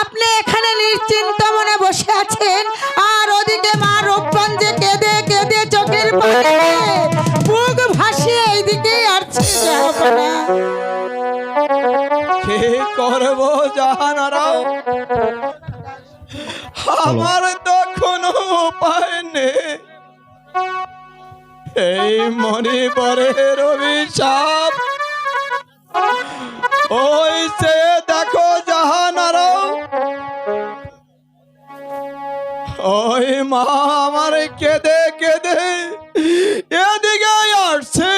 আপনি এখানে নিশ্চিন্ত মনে বসে আছেন? আর ওদিকে মা রূপগঞ্জে কেঁদে কেঁদে চোখের পানি বুক ভাসিয়ে এইদিকে জাহানারা? আমার তো কোনো উপায় নেই। এই মণিপুরের অভিশাপ ওই সে দেখো জাহানারা মা, আমার কেঁদে কেঁদে এদিকে আসছে।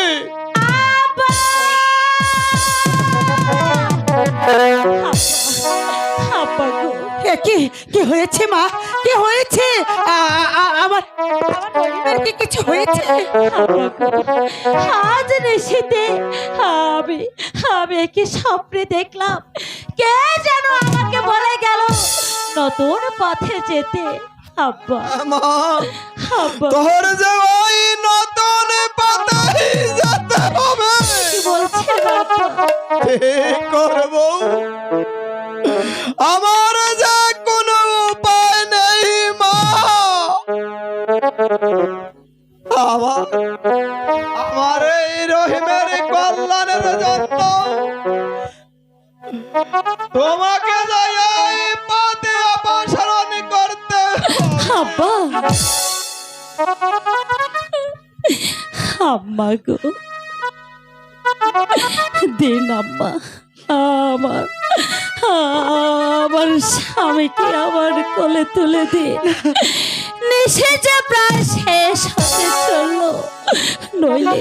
কি হয়েছে মা? কি হয়েছে? আমার কি কিছু হয়েছে? আজ নিশীতে আমি আমি কি স্বপ্নে দেখলাম। কে যেন আমাকে বলে গেল, নতুন পথে যেতে। আব্বা আব্বা তোর যে ওই নতুন পাতাই যেতে হবে। করব আমার যে কোনো উপায় নেই মা। আমার আমার এই রহিমের কল্যাণের জন্য তোমাকে যাই আব্বা আম্মা গো। দিন আম্মা আমার। আমার স্বামীকে আমার কোলে তুলে দিন নিশে যে প্রায় শেষ হতে চলল নইলে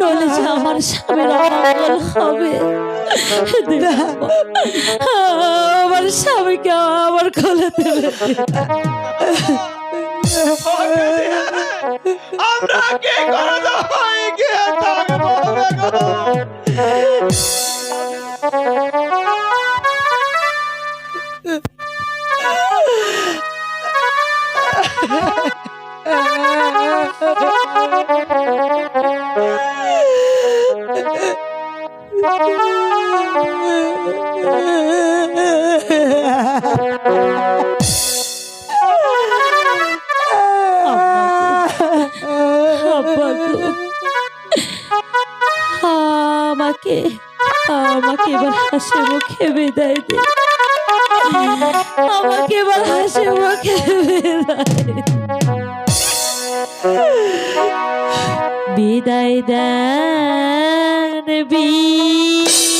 নইলে যে আমার স্বামীর অমঙ্গল হবে। আমার স্বামীকে আমার কোলে তুলে আমরা কি করে গিয়ে থাকব? আমাকে আমাকে এবার হাসি মুখে বিদায় দে। আমাকে এবার হাসি মুখে বিদায় বিদায় দেন বিদায়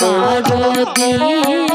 বারো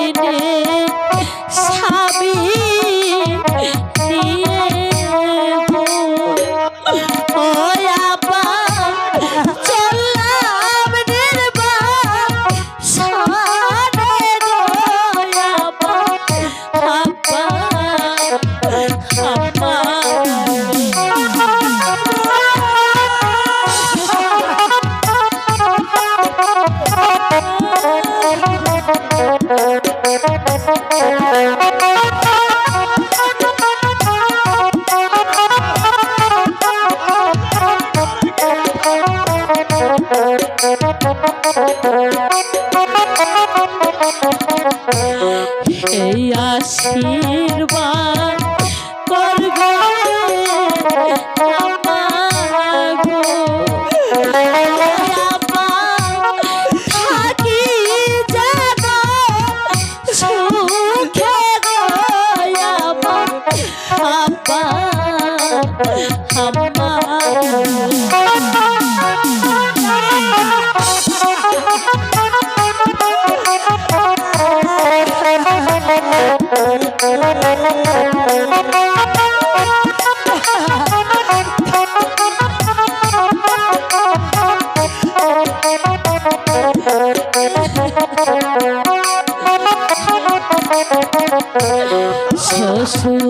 Christmas.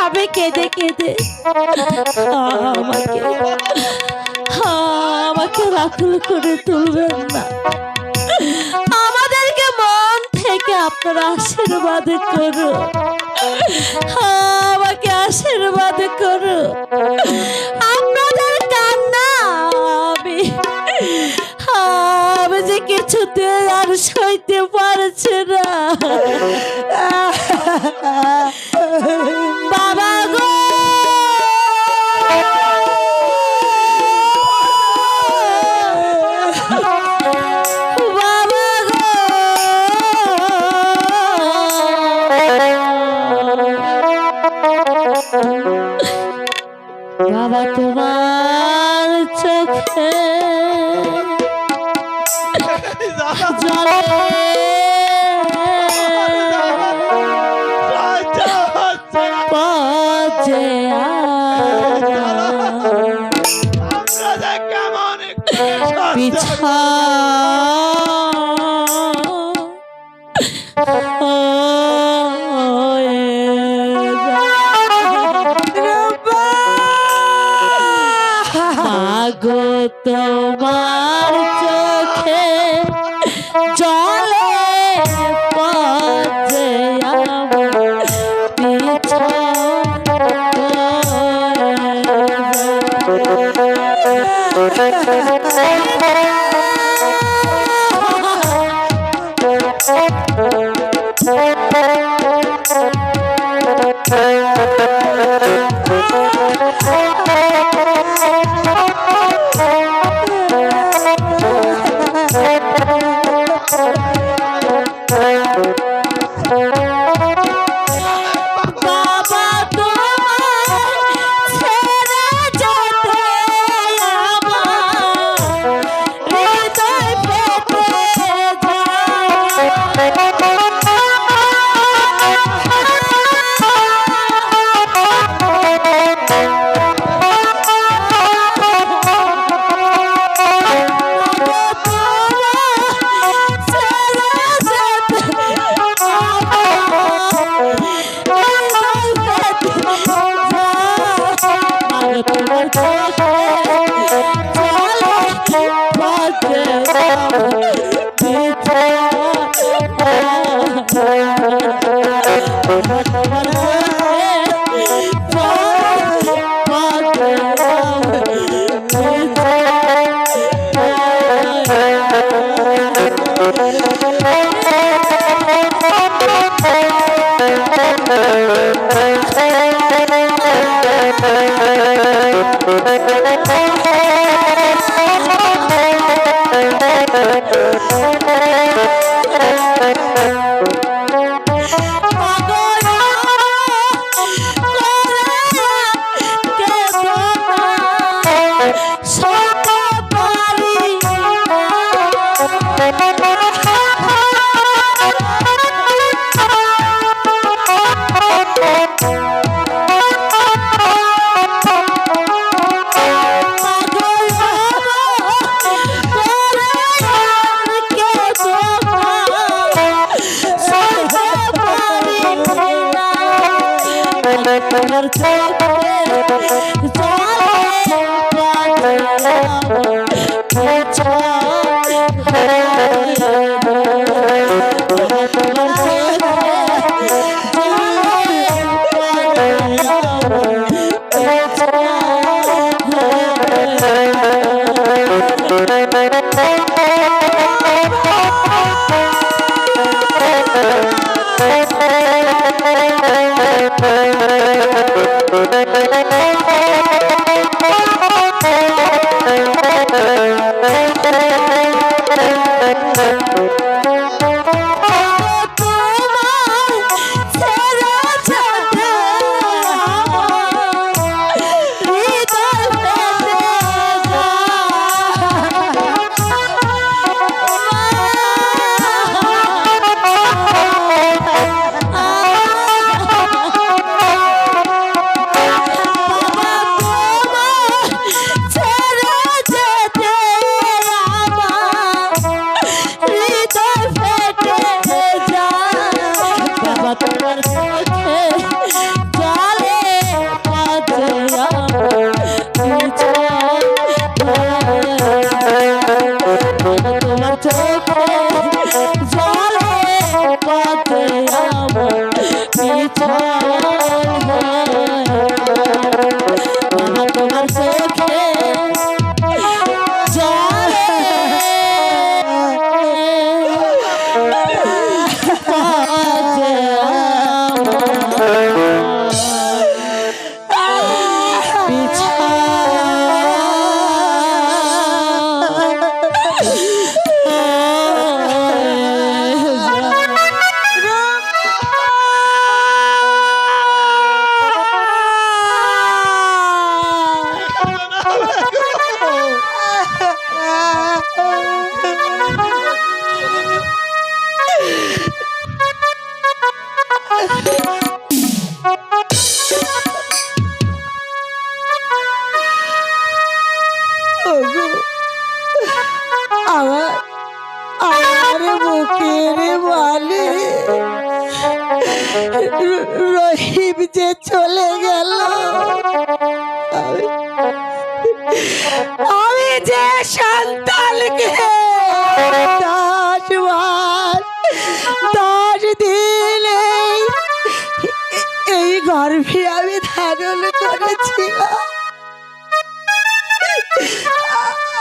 ভাবে কেঁদে কেঁদে। আমাকে আমাকে রাখল করে তুলবেন না। আমাদেরকে মন থেকে আপনারা আশীর্বাদ করো। আমাকে আশীর্বাদ করো। আপনাদের কান্না, আমি আমি যে কিছুতে আর সইতে পারছি না। পচে পিছা মাগো তোমার চোখে জলে পচে আমার পিছা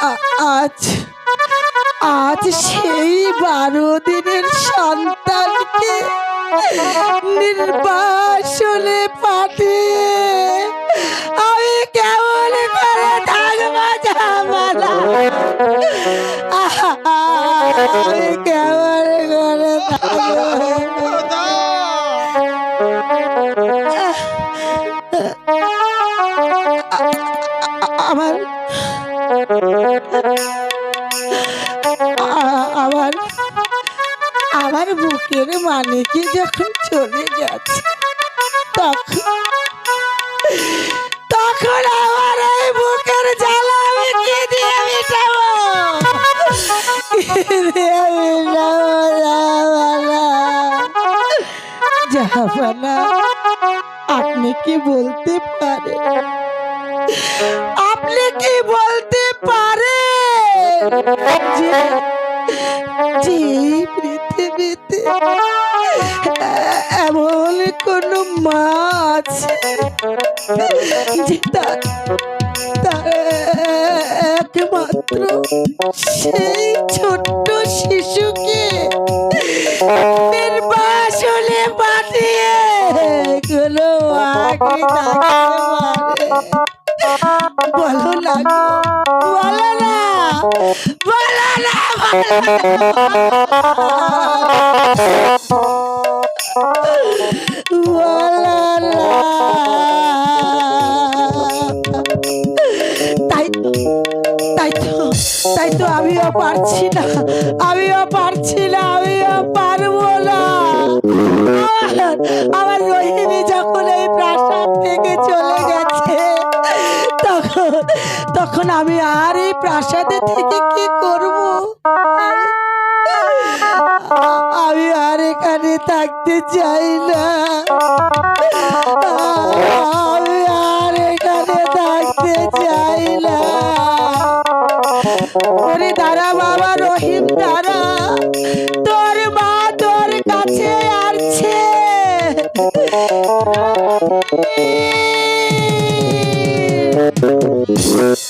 আজ আজ সেই বারো দিনের সন্তানকে নির্বাসনে পাঠিয়ে আমি কেমন করে থাকব জামালা? আমি কেমন আমার আমার বুকের মানিকে যখন চলে গেছে তখন তখন আমার এই বুকের জ্বালা আমি কি দিয়ে মিটাবো। আপনি কি বলতে পারেন? আপনি কি বলতে পারে। যে পৃথিবীতে এমন কোন মাছ যে তার তার একমাত্র সেই ছোট্ট শিশুকে নির্বাসনে পাঠিয়ে কোনো আগে বলো না বলো না বলো না তাই তাই তো তাই তো আমিও পারছি না, আমিও পারছি না, আমিও পারব না। আমার- আমার রহিমি যখন এই প্রাসাদ থেকে চলে গেছে তখন আমি আর এই প্রাসাদে থেকে কি করব? আমি- আমি আর এখানে থাকতে চাই না। আমি আর এখানে থাকতে চাই না। ওরে দাঁড়া বাবা, রহিম দাঁড়া তোর মা তোর কাছে আসছে। Yeah.